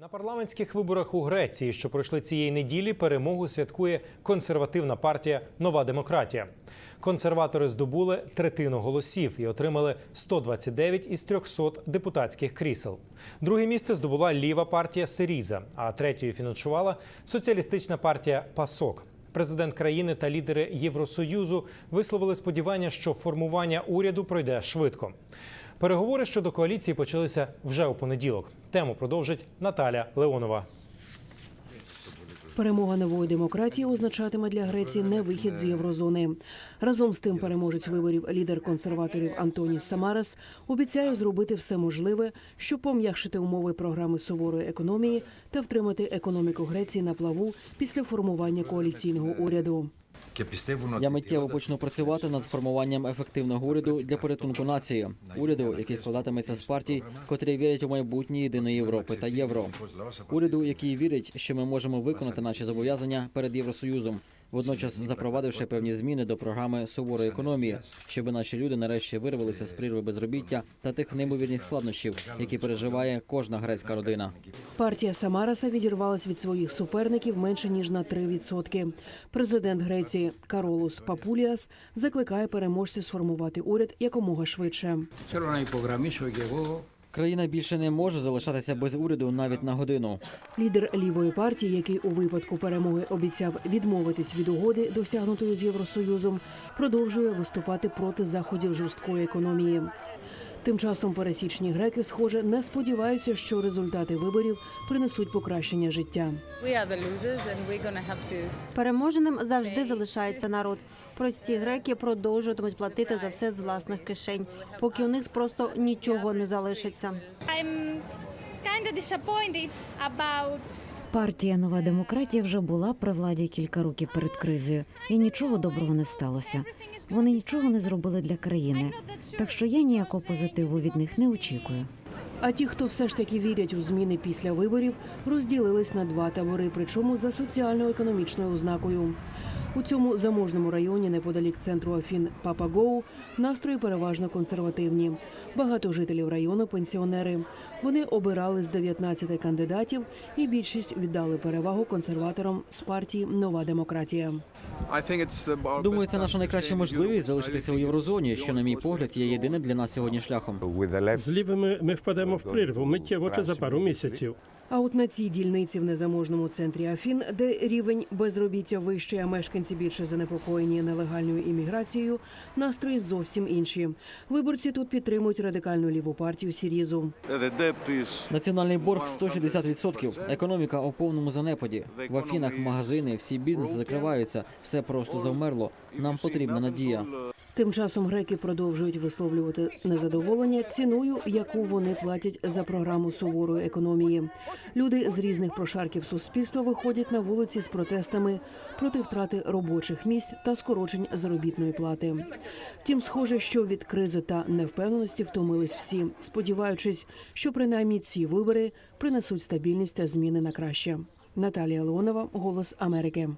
На парламентських виборах у Греції, що пройшли цієї неділі, перемогу святкує консервативна партія Нова демократія. Консерватори здобули третину голосів і отримали 129 із 300 депутатських крісел. Друге місце здобула ліва партія Сиріза, а третьою фінішувала соціалістична партія Пасок. Президент країни та лідери Євросоюзу висловили сподівання, що формування уряду пройде швидко. Переговори щодо коаліції почалися вже у понеділок. Тему продовжить Наталя Леонова. Перемога нової демократії означатиме для Греції не вихід з єврозони. Разом з тим, переможець виборів, лідер консерваторів Антоніс Самарас обіцяє зробити все можливе, щоб пом'якшити умови програми суворої економії та втримати економіку Греції на плаву після формування коаліційного уряду. Я миттєво почну працювати над формуванням ефективного уряду для порятунку нації, уряду, який складатиметься з партій, котрі вірять у майбутнє єдиної Європи та євро. Уряду, який вірить, що ми можемо виконати наші зобов'язання перед Євросоюзом водночас запровадивши певні зміни до програми суворої економії, щоб наші люди нарешті вирвалися з прірви безробіття та тих неймовірних складнощів, які переживає кожна грецька родина. Партія Самараса відірвалась від своїх суперників менше ніж на 3%. Президент Греції Каролус Папуліас закликає переможців сформувати уряд якомога швидше. Країна більше не може залишатися без уряду навіть на годину. Лідер лівої партії, який у випадку перемоги обіцяв відмовитись від угоди, досягнутої з євросоюзом, продовжує виступати проти заходів жорсткої економії. Тим часом пересічні греки, схоже, не сподіваються, що результати виборів принесуть покращення життя. Переможеним завжди залишається народ. Прості греки продовжуватимуть платити за все з власних кишень, поки у них просто нічого не залишиться. About Партія Нова демократія вже була при владі кілька років перед кризою, і нічого доброго не сталося. Вони нічого не зробили для країни. Так що я ніякого позитиву від них не очікую. А ті, хто все ж таки вірять у зміни після виборів, розділились на два табори, причому за соціально-економічною ознакою. У цьому заможному районі, неподалік центру Афін Папагоу, настрої переважно консервативні. Багато жителів району пенсіонери. Вони обирали з 19 кандидатів, і більшість віддали перевагу консерваторам з партії Нова демократія. Думаю, це наша найкраща можливість залишитися у єврозоні, що, на мій погляд, є єдиним для нас сьогодні шляхом. З лівими ми впадемо в прірву миттєво чи за пару місяців. А от на цій дільниці в незаможному центрі Афін, де рівень безробіття вищий, а мешканці більше занепокоєні нелегальною імміграцією, настрої зовсім інші. Виборці тут підтримують радикальну ліву партію Сірізу. Національний борг 160%. Економіка у повному занепаді. В Афінах магазини, всі бізнеси закриваються. Все просто завмерло. Нам потрібна надія. Тим часом греки продовжують висловлювати незадоволення ціною, яку вони платять за програму суворої економії. Люди з різних прошарків суспільства виходять на вулиці з протестами проти втрати робочих місць та скорочень заробітної плати. Втім, схоже, що від кризи та невпевненості втомились всі, сподіваючись, що принаймні ці вибори принесуть стабільність та зміни на краще. Наталія Леонова, Голос Америки.